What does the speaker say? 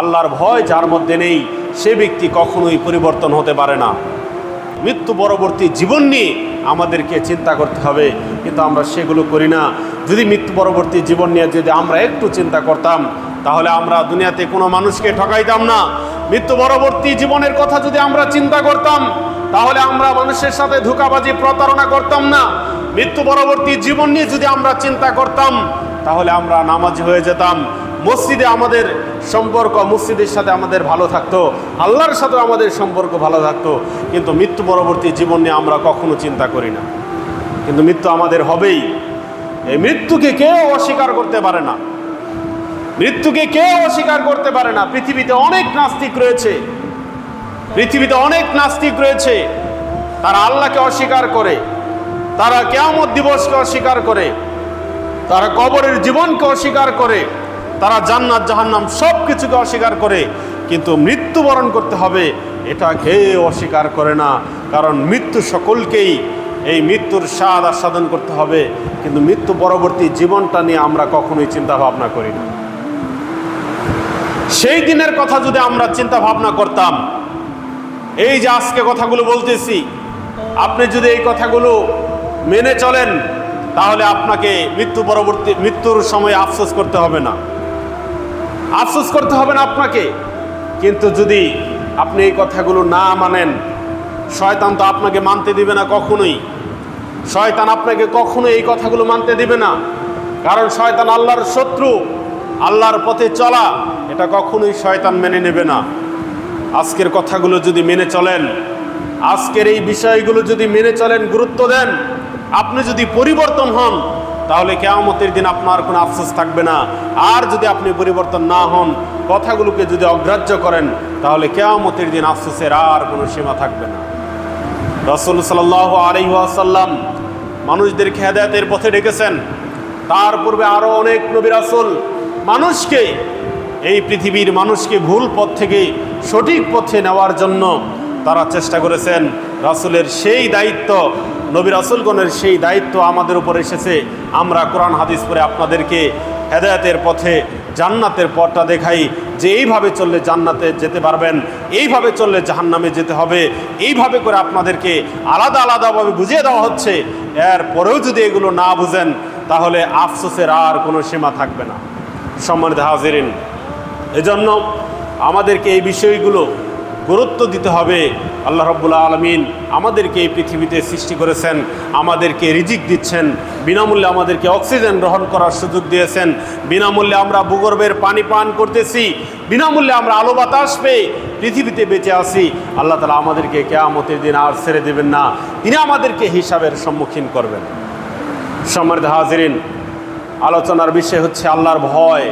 আল্লাহর ভয় যার মধ্যে নেই, সে ব্যক্তি কখনোই পরিবর্তন হতে পারে না। মৃত্যু পরবর্তী জীবন নিয়ে আমাদেরকে চিন্তা করতে হবে, কিন্তু আমরা সেগুলো করি না। যদি মৃত্যু পরবর্তী জীবন নিয়ে যদি আমরা একটু চিন্তা করতাম, তাহলে আমরা দুনিয়াতে কোনো মানুষকে ঠকাইতাম না। মৃত্যু পরবর্তী জীবনের কথা যদি আমরা চিন্তা করতাম, তাহলে আমরা মানুষের সাথে ধোকাবাজি, প্রতারণা করতাম না। মৃত্যু পরবর্তী জীবন নিয়ে যদি আমরা চিন্তা করতাম, তাহলে আমরা নামাজি হয়ে যেতাম। মসজিদে আমাদের সম্পর্ক মসজিদের সাথে আমাদের ভালো থাকতো, আল্লাহর সাথে আমাদের সম্পর্ক ভালো থাকতো, কিন্তু মৃত্যু পরবর্তী জীবন নিয়ে আমরা কখনো চিন্তা করি না। কিন্তু মৃত্যু আমাদের হবেই। এই মৃত্যুকে কেউ অস্বীকার করতে পারে না। মৃত্যুকে কেউ অস্বীকার করতে পারে না। পৃথিবীতে অনেক নাস্তিক রয়েছে। পৃথিবীতে অনেক নাস্তিক রয়েছে। তারা আল্লাহকে অস্বীকার করে। তারা কেয়ামত দিবসকে অস্বীকার করে। তারা কবরের জীবনকে অস্বীকার করে। তারা জান্নাত, জাহান্নাম সব কিছুকে অস্বীকার করে, কিন্তু মৃত্যুবরণ করতে হবে, এটা কেউ অস্বীকার করে না। কারণ মৃত্যু সকলকেই এই মৃত্যুর স্বাদ আস্বাদন করতে হবে, কিন্তু মৃত্যু পরবর্তী জীবনটা নিয়ে আমরা কখনোই চিন্তা ভাবনা করি না। সেই দিনের কথা যদি আমরা চিন্তা ভাবনা করতাম, এই যে আজকে কথাগুলো বলতেছি, আপনি যদি এই কথাগুলো মেনে চলেন, তাহলে আপনাকে মৃত্যু পরবর্তী, মৃত্যুর সময় আফসোস করতে হবে না। আফসোস করতে হবে না আপনাকে। কিন্তু যদি আপনি এই কথাগুলো না মানেন, শয়তান তো আপনাকে মানতে দিবে না কখনোই। শয়তান আপনাকে কখনো এই কথাগুলো মানতে দিবে না। কারণ শয়তান আল্লাহর শত্রু, আল্লাহর পথে চলা, এটা কখনোই শয়তান মেনে নেবে না। আজকের কথাগুলো যদি মেনে চলেন, আজকের এই বিষয়গুলো যদি মেনে চলেন, গুরুত্ব দেন, আপনি যদি পরিবর্তন হন তাহলে কেয়ামতের দিন আপনার কোনো আফসোস থাকবে না। আর যদি আপনি পরিবর্তন না হন, কথাগুলোকে যদি অগ্রাহ্য করেন, তাহলে কেয়ামতের দিন আফসোসের আর কোনো সীমা থাকবে না। রসুল সাল্লাহ আলহিহাসাল্লাম মানুষদের হেদায়তের পথে ডেকেছেন। তার পূর্বে আরও অনেক নবী রাসুল মানুষকে, এই পৃথিবীর মানুষকে ভুল পথ থেকে সঠিক পথে নেওয়ার জন্য তারা চেষ্টা করেছেন। রাসুলের সেই দায়িত্ব, নবী রাসুলগণের সেই দায়িত্ব আমাদের উপর এসেছে। আমরা কোরআন, হাদিস পরে আপনাদেরকে হেদায়তের পথে, জান্নাতের পথটা দেখাই। যে এইভাবে চললে জান্নাতে যেতে পারবেন, এইভাবে চললে জাহান্নামে যেতে হবে। এইভাবে করে আপনাদেরকে আলাদা, আলাদাভাবে বুঝিয়ে দেওয়া হচ্ছে। এর পরেও যদি এগুলো না বুঝেন, তাহলে আফসোসের আর কোনো সীমা থাকবে না। সম্মানিত হাজিরিন, এজন্য আমাদেরকে এই বিষয়গুলো গুরুত্ব দিতে হবে। আল্লাহ রব্বুল্লা আলমিন আমাদেরকে এই পৃথিবীতে সৃষ্টি করেছেন, আমাদেরকে রিজিক দিচ্ছেন, বিনামূল্যে আমাদেরকে অক্সিজেন গ্রহণ করার সুযোগ দিয়েছেন। বিনামূল্যে আমরা ভূগর্ভের পানি পান করতেছি, বিনামূল্যে আমরা আলো বাতাস পেয়ে পৃথিবীতে বেঁচে আসি আল্লাহ তালা আমাদেরকে কেয়ামতের দিন আর ছেড়ে দেবেন না। তিনি আমাদেরকে হিসাবের সম্মুখীন করবেন। সম্মানিত হাজিরিন, আলোচনার বিষয় হচ্ছে আল্লাহর ভয়।